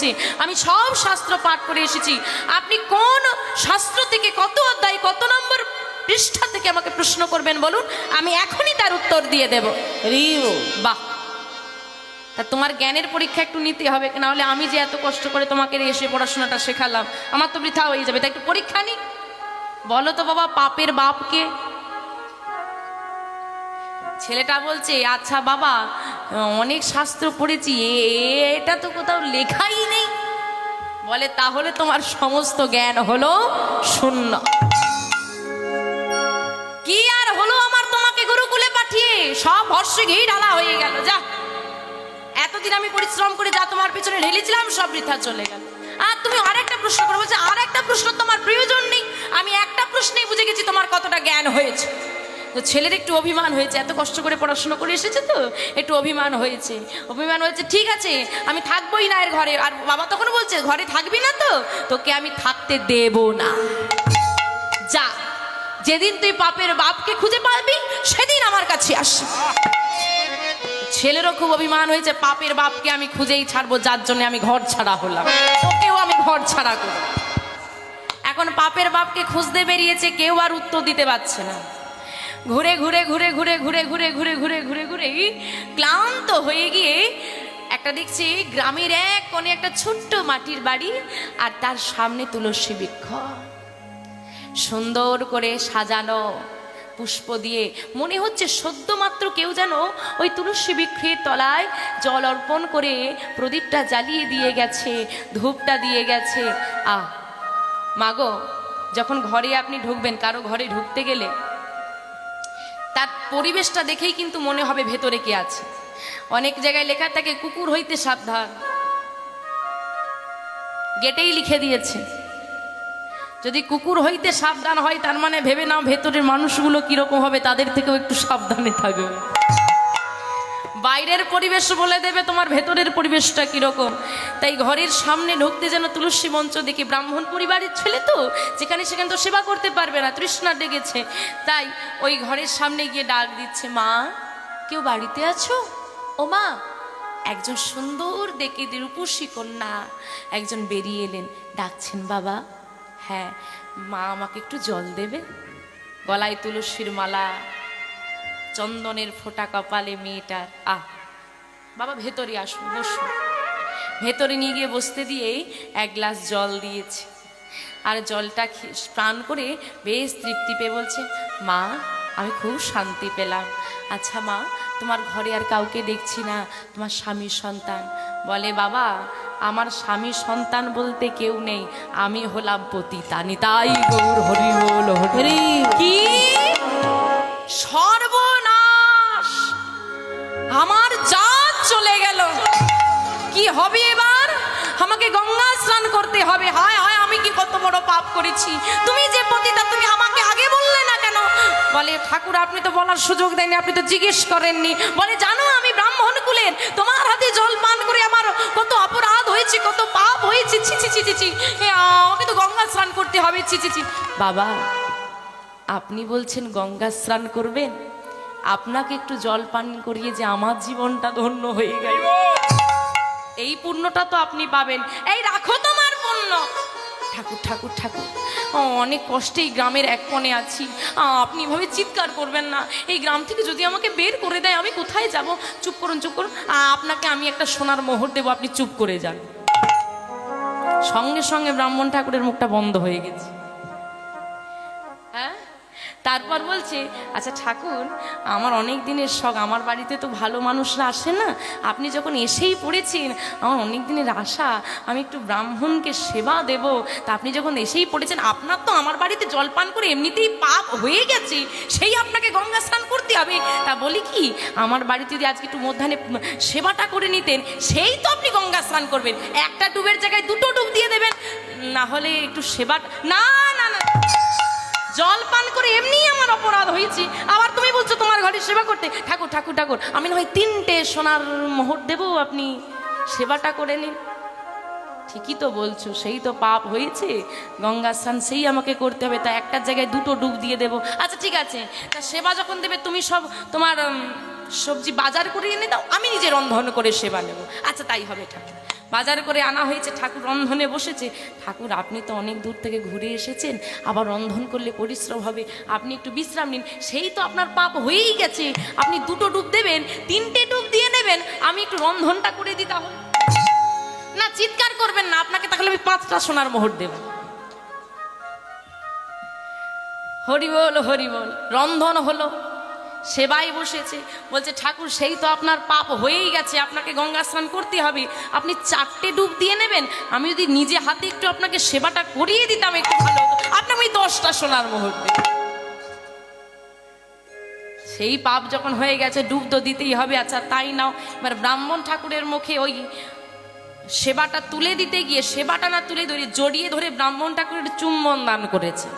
হয়েছে আমি সব শাস্ত্র পাঠ করে এসেছি। আপনি কোন শাস্ত্র থেকে কত অধ্যায় কত নম্বর পৃষ্ঠা থেকে আমাকে প্রশ্ন করবেন বলুন? আমি এখনই তার উত্তর দিয়ে দেব। রিও। বাহ। তা তোমার জ্ঞানের পরীক্ষা একটু নিতে হবে না হলে আমি যে এত কষ্ট করে তোমাকে এসে পড়াশোনাটা শেখালাম আমার তো বৃথা হয়ে যাবে। তাই একটু পরীক্ষা নি। বলো তো বাবা পাপের বাপকে? ছেলেটা বলছে আচ্ছা বাবা অনেক শাস্ত্র পড়েছি। এটা তো কোথাও লেখাই নেই। বলে, তাহলে তোমার সমস্ত জ্ঞান হলো শূন্য। কি আর হলো আমার তোমাকে গুরুকুলে পাঠিয়ে? সব ভর্ষে ঘি ঢালা হয়ে গেল। যা, এতদিন আমি পরিশ্রম করে যা তোমার পেছনে ঢেলেছিলাম, সব বৃথা চলে গেল। আর তুমি আরেকটা প্রশ্ন করো, বলছে আর একটা প্রশ্ন তোমার প্রয়োজন নেই। আমি একটা প্রশ্নেই বুঝে গেছি তোমার কতটা জ্ঞান হয়েছে। তো ছেলের একটু অভিমান হয়েছে, এত কষ্ট করে পড়াশোনা করে এসেছে তো, একটু অভিমান হয়েছে। অভিমান হয়েছে, ঠিক আছে, আমি থাকবোই না এর ঘরে। আর বাবা তখন বলছে, ঘরে থাকবি না তো, তোকে আমি থাকতে দেব না। যা, যেদিন তুই পাপের বাপকে খুঁজে পাবি, সেদিন আমার কাছে আসি ছেলেরও খুব অভিমান হয়েছে, পাপের বাপকে আমি খুঁজেই ছাড়বো, যার জন্য আমি ঘর ছাড়া হলাম। ওকেও আমি ঘর ছাড়া করব। এখন পাপের বাপকে খুঁজতে বেরিয়েছে, কেউ আর উত্তর দিতে পারছে না। ঘুরে ঘুরে ঘুরে ঘুরে ঘুরে ঘুরে ঘুরে ঘুরে ঘুরে ঘুরে ক্লান্ত হয়ে গিয়ে একটা দেখছি গ্রামের এক কোণে একটা ছোট্ট মাটির বাড়ি আর তার সামনে তুলসী বৃক্ষ সুন্দর করে সাজানো পুষ্প দিয়ে মনে হচ্ছে সদ্যমাত্র কেউ যেন ওই তুলসী বৃক্ষের তলায় জল অর্পণ করে প্রদীপটা জ্বালিয়ে দিয়ে গেছে ধূপটা দিয়ে গেছে আহ মাগো যখন ঘরে আপনি ঢুকবেন কারও ঘরে ঢুকতে গেলে তার পরিবেশটা দেখেই কিন্তু মনে হবে ভেতরে কে আছে। অনেক জায়গায় লেখা থাকে, কুকুর হইতে সাবধান। গেটেই লিখে দিয়েছে, যদি কুকুর হইতে সাবধান হয়, তার মানে ভেবে নাও ভেতরের মানুষগুলো কীরকম হবে, তাদের থেকেও একটু সাবধানে থাকবে। বাইরের পরিবেশ বলে দেবে, তোমার ভেতরের পরিবেশটা কীরকম? তাই ঘরের সামনে ঢুকতে যেন তুলসী মঞ্চ দেখি ব্রাহ্মণ পরিবারের ছেলে তো, যেখানে সেখানে তো সেবা করতে পারবে না, তৃষ্ণা ডেকেছে তাই ওই ঘরের সামনে গিয়ে ডাক দিচ্ছে, মা, কেউ বাড়িতে আছো? ও মা, একজন সুন্দর দেখে রূপসী কন্যা, একজন বেরিয়ে এলেন। ডাকছেন, বাবা হ্যাঁ মা আমাকে একটু জল দেবে। গলায় তুলসীর মালা চন্দনের ফোঁটা কপালে মেয়েটার আহ, বাবা ভেতরে আসুন, বসুন। ভেতরে নিয়ে গিয়ে বসতে দিয়েই এক গ্লাস জল দিয়েছে। আর জলটা স্নান করে বেশ তৃপ্তি পেয়ে বলছে, মা, আমি খুব শান্তি পেলাম। আচ্ছা মা, তোমার ঘরে আর কাউকে দেখছি না, তোমার স্বামীর সন্তান। বলে, বাবা, আমার স্বামী সন্তান বলতে কেউ নেই, আমি হলাম পতিতা নিতাই গৌর হরি হরি কি? সর্বনাশ আমার জাত চলে গেল। কি হবে এবার? আমাকে গঙ্গা স্নান করতে হবে। হায় হায়, আমি কি কত বড় পাপ করেছি। তুমি যে পতিতা, তুমি আমাকে আগে বললে না কেন? বলে, ঠাকুর, আপনি তো বলার সুযোগ দেননি, আপনি তো জিজ্ঞেস করেননি। বলে, জানো, আমি ব্রাহ্মণ কুলের। তোমার হাতে জল পান করে আমার কত অপরাধ হয়েছে, কত পাপ হয়েছে। ছি ছি ছি ছি ছি। আমাকে তো গঙ্গা স্নান করতে হবে। ছি ছি ছি। বাবা, আপনি বলছেন গঙ্গা স্নান করবেন? আপনাকে একটু জল পান করিয়ে যে আমার জীবনটা ধন্য হয়ে গেল। এই পুণ্যটা তো আপনি পাবেন। এই রাখো তোমার পুণ্য। ঠাকুর ঠাকুর ঠাকুর অনেক কষ্টে এই গ্রামের এক কোণে আছি। আপনি এভাবে চিৎকার করবেন না। এই গ্রাম থেকে যদি আমাকে বের করে দেয়, আমি কোথায় যাব? চুপ করুন চুপ করুন। আপনাকে আমি একটা সোনার মোহর দেবো, আপনি চুপ করে যান। সঙ্গে সঙ্গে ব্রাহ্মণ ঠাকুরের মুখটা বন্ধ হয়ে গেছে। তারপর বলছে আচ্ছা ঠাকুর, আমার অনেক দিনের শখ, আমার বাড়িতে তো ভালো মানুষরা আসে না। আপনি যখন এসেই পড়েছেন, আমার অনেক দিনের আশা, আমি একটু ব্রাহ্মণকে সেবা দেব। তা আপনি যখন এসেই পড়েছেন, আপনার তো আমার বাড়িতে জলপান করে এমনিতেই পাপ হয়ে গেছে। সেই আপনাকে গঙ্গা স্নান করতে হবে। তা বলি কি, আমার বাড়িতে যদি আজকে একটু মধ্যাহ্নে সেবাটা করে নিতেন, সেই তো আপনি গঙ্গা স্নান করবেন। একটা ডুবের জায়গায় দুটো ডুব দিয়ে দেবেন। না হলে একটু সেবা, না না না। জল পান করে এমনিই আমার অপরাধ হয়েছে। আবার তুমি বলছো তোমার ঘরে সেবা করতে। ঠাকুর ঠাকুর ঠাকুর, আমি না হয় তিনটে সোনার মোহর দেবো, আপনি সেবাটা করে নিন। ঠিকই তো বলছো, সেই তো পাপ হয়েছে। গঙ্গা স্নান সেই আমাকে করতে হবে, তা একটার জায়গায় দুটো ডুব দিয়ে দেবো। আচ্ছা ঠিক আছে, তা সেবা যখন দেবে, তুমি সব তোমার সবজি বাজার করে এনে দাও, আমি নিজে রন্ধন করে সেবা নেব। আচ্ছা তাই হবে, ঠাকুর। বাজার করে আনা হয়েছে, ঠাকুর রন্ধনে বসেছে। ঠাকুর, আপনি তো অনেক দূর থেকে ঘুরে এসেছেন, আবার রন্ধন করলে পরিশ্রম হবে। আপনি একটু বিশ্রাম নিন, সেই তো আপনার পাপ হয়েই গেছে। আপনি দুটো ডুব দেবেন, তিনটে ডুব দিয়ে নেবেন, আমি একটু রন্ধনটা করে দিই তাহলে। না, চিৎকার করবেন না, আপনাকে তাহলে আমি পাঁচটা সোনার মোহর দেব। হরি বল হরি বল, রন্ধন হলো। সেবায় বসেছে। বলছে, ঠাকুর, সেই তো আপনার পাপ হয়েই গেছে। আপনাকে গঙ্গা স্নান করতে হবে। আপনি চারটে ডুব দিয়ে নেবেন। আমি যদি নিজে হাতে একটু আপনাকে সেবাটা করিয়ে দিতাম, একটু ভালো হতো। আমি দশটা সোনার মুহূর্তে। সেই পাপ যখন হয়ে গেছে, ডুব তো দিতেই হবে। আচ্ছা তাই নাও। এবার ব্রাহ্মণ ঠাকুরের মুখে ওই সেবাটা তুলে দিতে গিয়ে, সেবাটা না তুলে ধরে, জড়িয়ে ধরে ব্রাহ্মণ ঠাকুরের চুম্বন দান করেছে।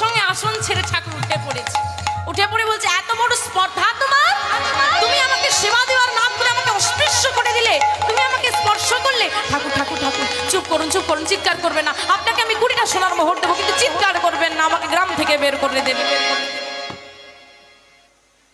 সঙ্গে আসন ছেড়ে ঠাকুর উঠে পড়েছে। উঠে পড়ে বলছে, এত বড় স্পর্ধা তোমার? তুমি আমাকে সেবা দেওয়ার নাম করে আমাকে অস্পৃশ্য করে দিলে? তুমি আমাকে স্পর্শ করলে? ঠাকুর ঠাকুর ঠাকুর, চুপ করুন চুপ করুন, চিৎকার করবে না। আপনাকে আমি কুড়িটা সোনার মোহর দেবো, কিন্তু চিৎকার করবেন না, আমাকে গ্রাম থেকে বের করে দেবে।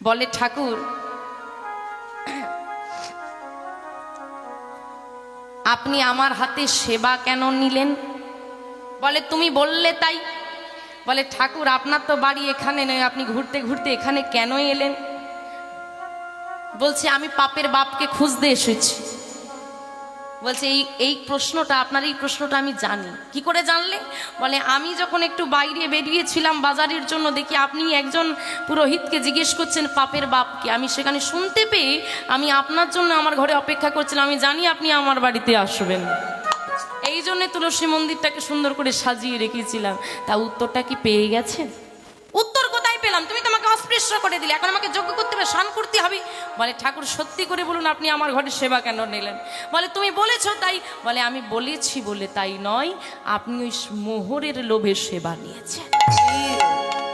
বলে ঠাকুর, আপনি আমার হাতে সেবা কেন নিলেন? বলে, তুমি বললে তাই। বলে, ঠাকুর, আপনার তো বাড়ি এখানে নয়, আপনি ঘুরতে ঘুরতে এখানে কেন এলেন? বলছে, আমি পাপের বাপকে খুঁজতে এসেছি। বলছে, এই এই প্রশ্নটা, আপনার এই প্রশ্নটা আমি জানি। কি করে জানলে? বলে, আমি যখন একটু বাইরে বেরিয়েছিলাম বাজারের জন্য, দেখি আপনি একজন পুরোহিতকে জিজ্ঞেস করছেন পাপের বাপকে। আমি সেখানে শুনতে পেয়ে, আমি আপনার জন্য আমার ঘরে অপেক্ষা করছিলাম। আমি জানি আপনি আমার বাড়িতে আসবেন। এই জন্যে তুলসী মন্দিরটাকে সুন্দর করে সাজিয়ে রেখেছিলাম। তা উত্তরটা কি পেয়ে গেছেন উত্তর কোথায় পেলাম? তুমি তো আমাকে অস্পৃশ্য করে দিলে। এখন আমাকে যোগ্য করতে হবে স্নান করতে হবে। বলে, ঠাকুর, সত্যি করে বলুন আপনি আমার ঘরে সেবা কেন নিলেন? বলে, তুমি বলেছ তাই। বলে, আমি বলেছি বলে তাই নয়। আপনি ওই মোহরের লোভে সেবা নিয়েছেন।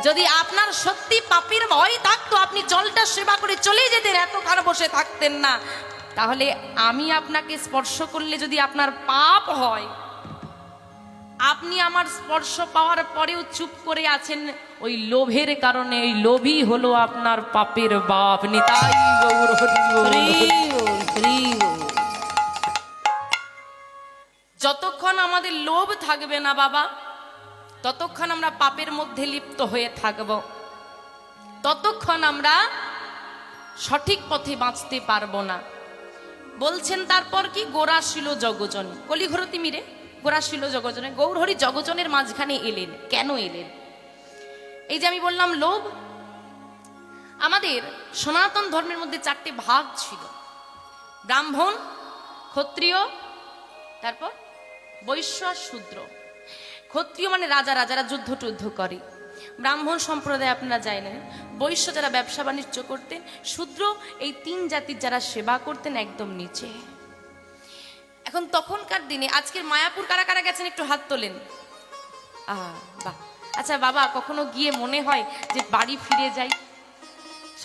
যদি আপনার সত্যি পাপের ভয় থাকতো, আপনি জলটা সেবা করে চলে যেতেন। এত এতক্ষণ বসে থাকতেন না। তাহলে আমি আপনাকে স্পর্শ করলে যদি আপনার পাপ হয়, আপনি আমার স্পর্শ পাওয়ার পরেও চুপ করে আছেন, ওই লোভের কারণে ওই লোভই হলো আপনার পাপের বাপ। নিতাই। যতক্ষণ আমাদের লোভ থাকবে না বাবা, ততক্ষণ আমরা পাপের মধ্যে লিপ্ত হয়ে থাকব। ততক্ষণ আমরা সঠিক পথে বাঁচতে পারব না। বলছেন, তারপর কি গোরা ছিল জগজন? কলিঘরতি মিরে গোরা ছিল জগজনে, গৌরহরি জগজনের মাঝখানে এলেন। কেন এলেন? এই যে আমি বললাম, লোভ? আমাদের সনাতন ধর্মের মধ্যে চারটে ভাগ ছিল। ব্রাহ্মণ, ক্ষত্রিয়, তারপর বৈশ্য আর শূদ্র। ক্ষত্রিয় মানে রাজা, রাজারা যুদ্ধ টুদ্ধ করে। ব্রাহ্মণ সম্প্রদায় আপনারা যায় না বৈশ্য যারা ব্যবসা বাণিজ্য করতেন শূদ্র এই তিন জাতির যারা সেবা করতেন একদম নিচে। এখন তখনকার দিনে আজকের মায়াপুর কারা কারা গেছেন একটু হাত তোলেন। আচ্ছা বাবা, কখনো গিয়ে মনে হয় যে বাড়ি ফিরে যাই?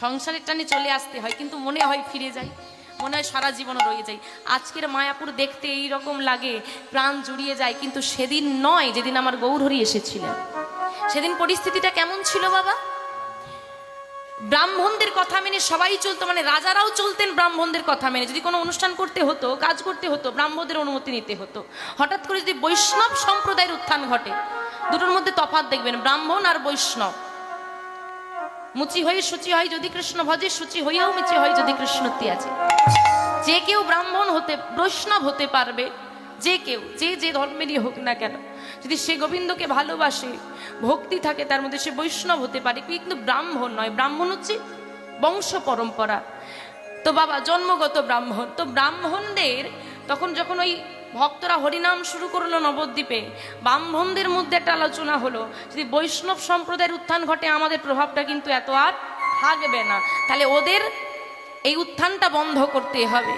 সংসারের টানে চলে আসতে হয়, কিন্তু মনে হয় ফিরে যাই। মনে হয় সারা জীবন রয়ে যাই। আজকের মায়াপুর দেখতে এই রকম লাগে, প্রাণ জুড়িয়ে যায়, কিন্তু সেদিন নয় যেদিন আমার গৌরহরি এসেছিলেন। সেদিন পরিস্থিতিটা কেমন ছিল বাবা? ব্রাহ্মণদের কথা মেনে সবাই চলতো মানে রাজারাও চলতেন ব্রাহ্মণদের কথা মেনে। যদি কোনো অনুষ্ঠান করতে হতো, কাজ করতে হতো, ব্রাহ্মণদের অনুমতি নিতে হতো। হঠাৎ করে যদি বৈষ্ণব সম্প্রদায়ের উত্থান ঘটে, দুটোর মধ্যে তফাৎ দেখবেন, ব্রাহ্মণ আর বৈষ্ণব। মুচি হয়ে সূচি হয় যদি কৃষ্ণ ভজে, সূচি হইয়াও মুচি হয় যদি কৃষ্ণতি আছে যে কেউ ব্রাহ্মণ হতে, বৈষ্ণব হতে পারবে, যে কেউ, যে যে ধর্মেরই হোক না কেন। যদি সে গোবিন্দকে ভালোবাসে, ভক্তি থাকে, তার মধ্যে সে বৈষ্ণব হতে পারে। কিন্তু ব্রাহ্মণ নয়। ব্রাহ্মণ হচ্ছে বংশ পরম্পরা। তো বাবা, জন্মগত ব্রাহ্মণ। তো ব্রাহ্মণদের তখন যখন ওই ভক্তরা হরিনাম শুরু করল নবদ্বীপে, ব্রাহ্মণদের মধ্যে একটা আলোচনা হলো, যদি বৈষ্ণব সম্প্রদায়ের উত্থান ঘটে, আমাদের প্রভাবটা কিন্তু এত আর থাকবে না। তাহলে ওদের এই উত্থানটা বন্ধ করতে হবে।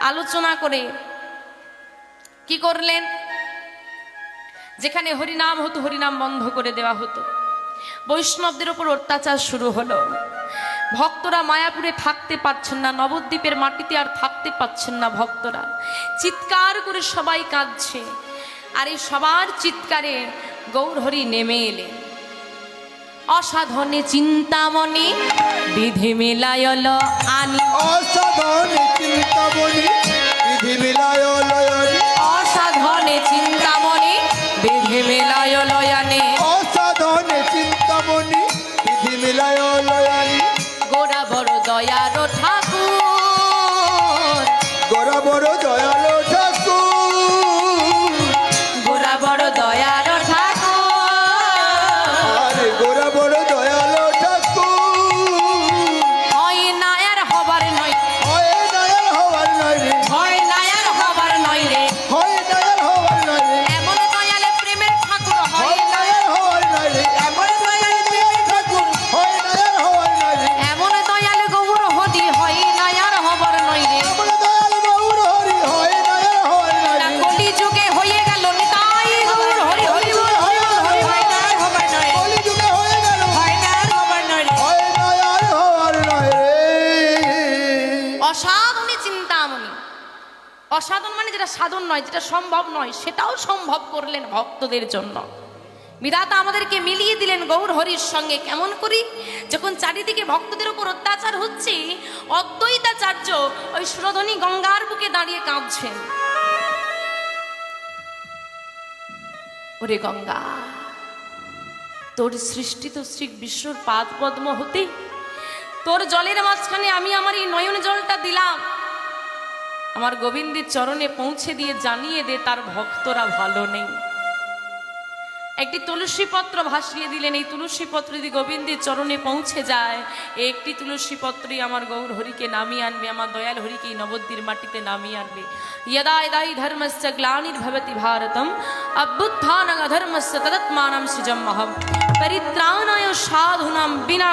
আলোচনা করে কি করলেন? যেখানে হরিনাম হতো, হরিনাম বন্ধ করে দেওয়া হতো। বৈষ্ণবদের ওপর অত্যাচার শুরু হলো। ভক্তরা মায়াপুরে থাকতে পারছেন না, নবদ্বীপের মাটিতে আর থাকতে পারছেন না ভক্তরা। চিৎকার করে সবাই কাঁদছে, আর এই সবার চিৎকারে গৌরহরি নেমে এলেন অসাধনে চিন্তামণি, বিধি মিলায়ল আনি। অসাধনে চিন্তামণি, বিধি মিলায় দয়ার ঠাকুর নয়, যেটা সম্ভব নয়, সেটাও সম্ভব করলেন ভক্তদের জন্য। বিধাতা আমাদেরকে মিলিয়ে দিলেন গৌর হরির সঙ্গে। কেমন করি? যখন চারিদিকে ভক্তদের উপর অত্যাচার হচ্ছে, অদ্বৈতাচার্য ওই সুরধনী গঙ্গার বুকে দাঁড়িয়ে কাঁদছেন। ওরে গঙ্গা, তোর সৃষ্টি তো শ্রী বিশ্বর পাদ পদ্ম হতে, তোর জলের মাঝখানে আমি আমার এই নয়ন জলটা দিলাম। আমার গোবিন্দের চরণে পৌঁছে দিয়ে জানিয়ে দে, তার ভক্তরা ভালো নেই। একটি তুলসী পত্র ভাসিয়ে দিলেন, এই তুলসী পত্র যদি গোবিন্দের চরণে পৌঁছে যায়, একটি তুলসী পত্রই আমার গৌর হরিকে নামিয়ে আনবে, আমার দয়াল হরিকে এই নবদ্বীর মাটিতে নামিয়ে আনবে। ইয়দা ইদাই ধর্মস্য গ্লানির ভবতি ভারতম অভ্যুত্থান অধর্মস্য তদত্মানম সৃজম্মহম পরিত্রাণায় সাধুনাম বিনা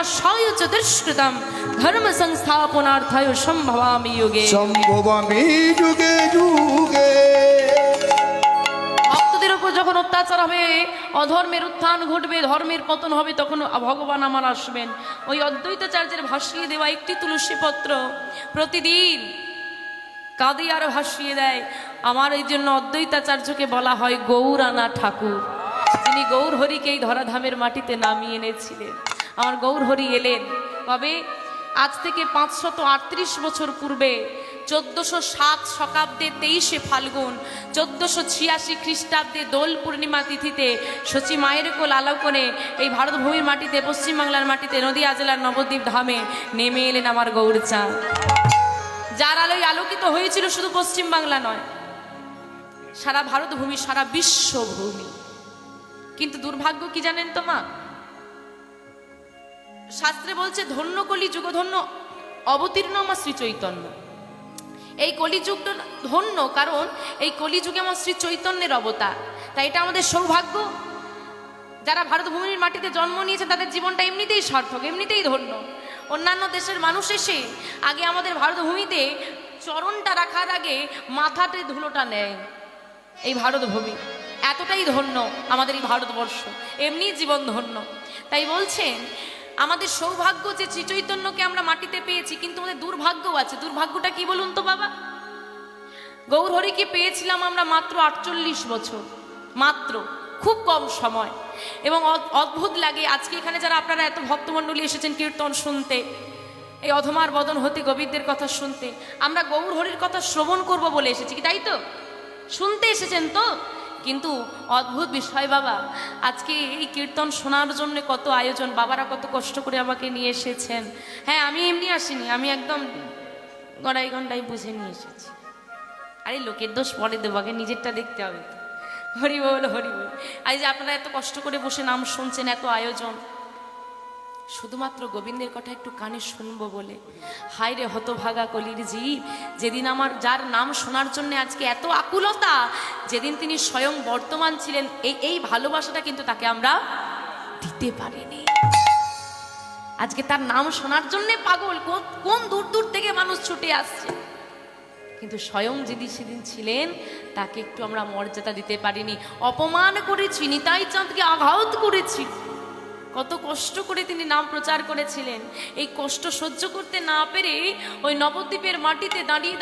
চ দুষ্কৃতম ধর্ম সংস্থাপনার্থায় সম্ভবামি যুগে সম্ভবামি যুগে যুগে ভক্তদের উপর যখন অত্যাচার হবে অধর্মের উত্থান ঘটবে ধর্মের পতন হবে তখন ভগবান আমার আসবেন। ওই অদ্বৈতাচার্যের ভাসিয়ে দেওয়া একটি তুলসী পত্র প্রতিদিন কাঁদে আর ভাসিয়ে দেয়। আমার এই জন্য অদ্বৈতাচার্যকে বলা হয় গৌরানা ঠাকুর। যিনি গৌর হরিকে এই ধরাধামের মাটিতে নামিয়ে এনেছিলেন। আমার গৌর হরি এলেন। কবে আজ থেকে পাঁচশত আটত্রিশ বছর পূর্বে চোদ্দশো সাত শকাব্দে তেইশে ফাল্গুন, চোদ্দশো ছিয়াশি খ্রিস্টাব্দে দোল পূর্ণিমা তিথিতে সচি মায়ের কোল আলোকনে এই ভারতভূমির মাটিতে, পশ্চিমবাংলার মাটিতে নদীয়া জেলার নবদ্বীপ ধামে নেমে এলেন আমার গৌরচাঁদ যার আলোয় আলোকিত হয়েছিল শুধু পশ্চিম বাংলা নয়, সারা ভারতভূমি, সারা বিশ্বভূমি। কিন্তু দুর্ভাগ্য কি জানেন তো মা? শাস্ত্রে বলছে, ধন্য কলি যুগধন্য অবতীর্ণ আমার শ্রী চৈতন্য এই কলিযুগটা ধন্য, কারণ এই কলিযুগে আমার শ্রী চৈতন্যের অবতার। তাই এটা আমাদের সৌভাগ্য। যারা ভারতভূমির মাটিতে জন্ম নিয়েছে, তাদের জীবনটা এমনিতেই সার্থক, এমনিতেই ধন্য। অন্যান্য দেশের মানুষ এসে আগে আমাদের ভারতভূমিতে চরণটা রাখার আগে মাথাতে ধুলোটা নেয়। এই ভারতভূমি। এতটাই ধন্য আমাদের এই ভারতবর্ষ, এমনি জীবন ধন্য। তাই বলছেন আমাদের সৌভাগ্য যে শ্রী চৈতন্যকে আমরা মাটিতে পেয়েছি, কিন্তু আমাদের দুর্ভাগ্যও আছে। দুর্ভাগ্যটা কি বলুন তো বাবা? গৌরহরিকে পেয়েছিলাম আমরা মাত্র আটচল্লিশ বছর, মাত্র, খুব কম সময়। এবং অদ- অদ্ভুত লাগে, আজকে এখানে যারা আপনারা এত ভক্তমণ্ডলী এসেছেন কীর্তন শুনতে, এই অধমার বদন হতে গোবিন্দের কথা শুনতে, আমরা গৌর হরির কথা শ্রবণ করব বলে এসেছি, কি তাই তো? শুনতে এসেছেন তো? কিন্তু অদ্ভুত বিষয় বাবা। আজকে এই কীর্তন শোনার জন্য কত আয়োজন, বাবারা কত কষ্ট করে আমাকে নিয়ে এসেছেন। হ্যাঁ আমি এমনি আসিনি, আমি একদম গড়াই গন্ডাই বুঝে নিয়ে এসেছি। আরে, লোকের দোষ পরে দেবো, আগে নিজেরটা দেখতে হবে হরি বল হরি বল এই যে আপনারা এত কষ্ট করে বসে নাম শুনছেন, এত আয়োজন। শুধুমাত্র গোবিন্দের কথা একটু কানে শুনব বলে। হায় রে হতভাগা কলির জীব, যেদিন আমার যার নাম শোনার জন্য আজকে এত আকুলতা, যেদিন তিনি স্বয়ং বর্তমান ছিলেন, এই এই ভালোবাসাটা কিন্তু তাকে আমরা দিতে পারিনি। আজকে তার নাম শোনার জন্যে পাগল, কোন- দূর দূর থেকে মানুষ ছুটে আসছে? কিন্তু স্বয়ং যেদিন সেদিন ছিলেন, তাকে একটু আমরা মর্যাদা দিতে পারিনি। অপমান করেছি, নিতাই চাঁদকে আঘাত করেছি। কত কষ্ট করে তিনি নাম প্রচার করেছিলেন। এই কষ্ট সহ্য করতে না পেরে ওই নবদ্বীপের মাটিতে দাঁড়িয়ে